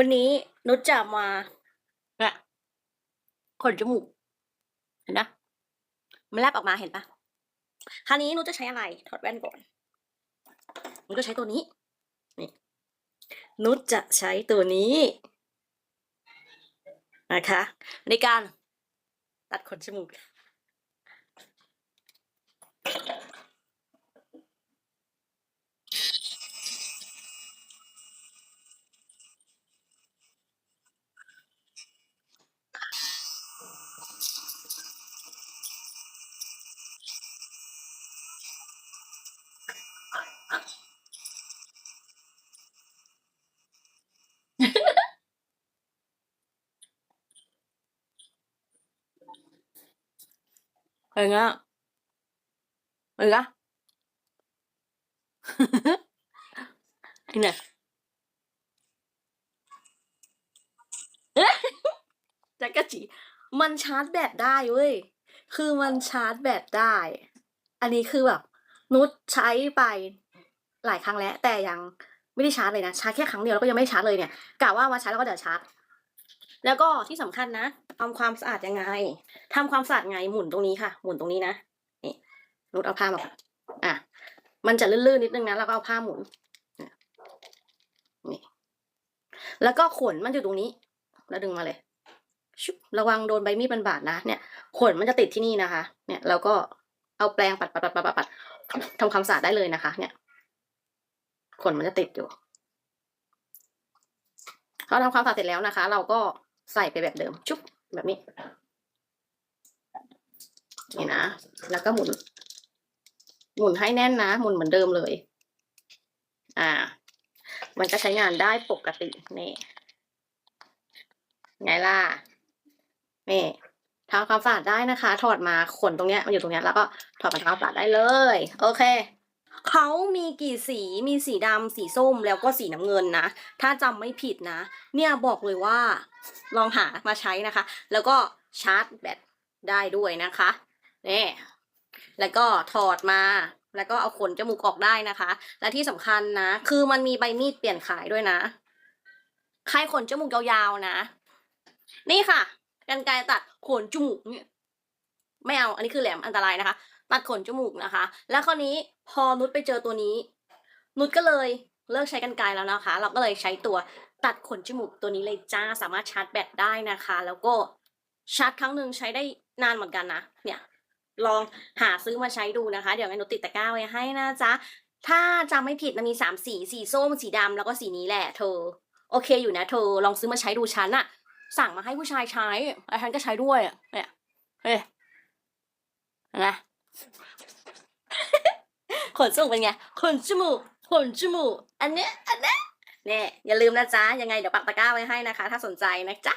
วันนี้นุชจะมาเนี่ยขนจมูก เห็นนะมันแลบออกมาเห็นปะคราวนี้นุชจะใช้อะไร ถอดแว่นก่อนนุชจะใช้ตัวนี้ นี่นุชจะใช้ตัวนี้นะคะในการตัดขนจมูก อะไรเงี้ยอะไรกะไอ้เนี่ยจักรจีมันชาร์จแบตได้เว้ย คือมันชาร์จแบตได้ อันนี้คือแบบ นุชใช้ไปหลายครั้งแล้ว แต่ยังไม่ได้ชาร์จเลยนะ ชาร์จแค่ครั้งเดียวแล้วก็ยังไม่ชาร์จเลยเนี่ยกะว่ามาชาร์จแล้วก็เดี๋ยวชาร์จ แล้วก็ที่สำคัญนะทำความสะอาดยังไงทำความสะอาดไงหมุนตรงนี้ค่ะ หมุนตรงนี้นะนี่นุชเอาผ้ามาก่อนอะมันจะลื่นๆนิดนึงนะแล้วก็เอาผ้าหมุนเนี่ยนี่แล้วก็ขนมันอยู่ตรงนี้ แล้วดึงมาเลยชุบระวังโดนใบมีดมันบาดนะเนี่ยขนมันจะติดที่นี่นะคะ เนี่ยแล้วก็เอาแปรงปัดปัดปัดปัดปัดปัดทำความสะอาดได้เลยนะคะ เนี่ยขนมันจะติดอยู่พอทำความสะอาดเสร็จแล้วนะคะ เราก็ ใส่ไปแบบเดิม ชุบแบบนี้ นี่นะ แล้วก็หมุน หมุนให้แน่นนะ หมุนเหมือนเดิมเลย อ่า มันก็ใช้งานได้ปกตินี่ไงล่ะนี่ทำความสะอาดได้นะคะ ถอดมาขนตรงเนี้ยมันอยู่ตรงเนี้ยแล้วก็ถอดมาทำความสะอาดได้เลย โอเค เขามีกี่สีมีสีดำสีส้มแล้วก็สีน้ำเงินนะ ถ้าจำไม่ผิดนะ เนี่ยบอกเลยว่าลองหามาใช้นะคะ แล้วก็ชาร์จแบตได้ด้วยนะคะนี่แล้วก็ถอดมาแล้วก็เอาขนจมูกออกได้นะคะ และที่สำคัญนะ คือมันมีใบมีดเปลี่ยนขายด้วยนะใครขนจมูกยาวๆนะ นี่ค่ะกันไกรตัดขนจมูกเนี่ย ไม่เอา อันนี้คือแหลมอันตรายนะคะ ตัดขนจมูกนะคะ แล้วคราวนี้พอนุชไปเจอตัวนี้ นุชก็เลยเลิกใช้กันไกรแล้วนะคะ เราก็เลยใช้ตัวตัดขนจมูกตัวนี้เลยจ้า สามารถชาร์จแบตได้นะคะ แล้วก็ชาร์จครั้งหนึ่งใช้ได้นานเหมือนกันนะ เนี่ย ลองหาซื้อมาใช้ดูนะคะ เดี๋ยวงั้นหนูติดตะกร้าไว้ให้นะจ๊ะ ถ้าจำไม่ผิดมันมีสามสี สีส้ม สีดำแล้วก็สีนี้แหละเธอ โอเคอยู่นะเธอ ลองซื้อมาใช้ดูฉันอะสั่งมาให้ผู้ชายใช้แล้วฉันก็ใช้ด้วยอะเนี่ยเฮ้ ไงขนจมูกเป็นไงขนจมูกขนจมูกอันเนี้ยอันเนี้ยเนี่ยอย่าลืมนะจ๊ะยังไงเดี๋ยวปักตะกร้าไว้ให้นะคะ ถ้าสนใจนะจ๊ะ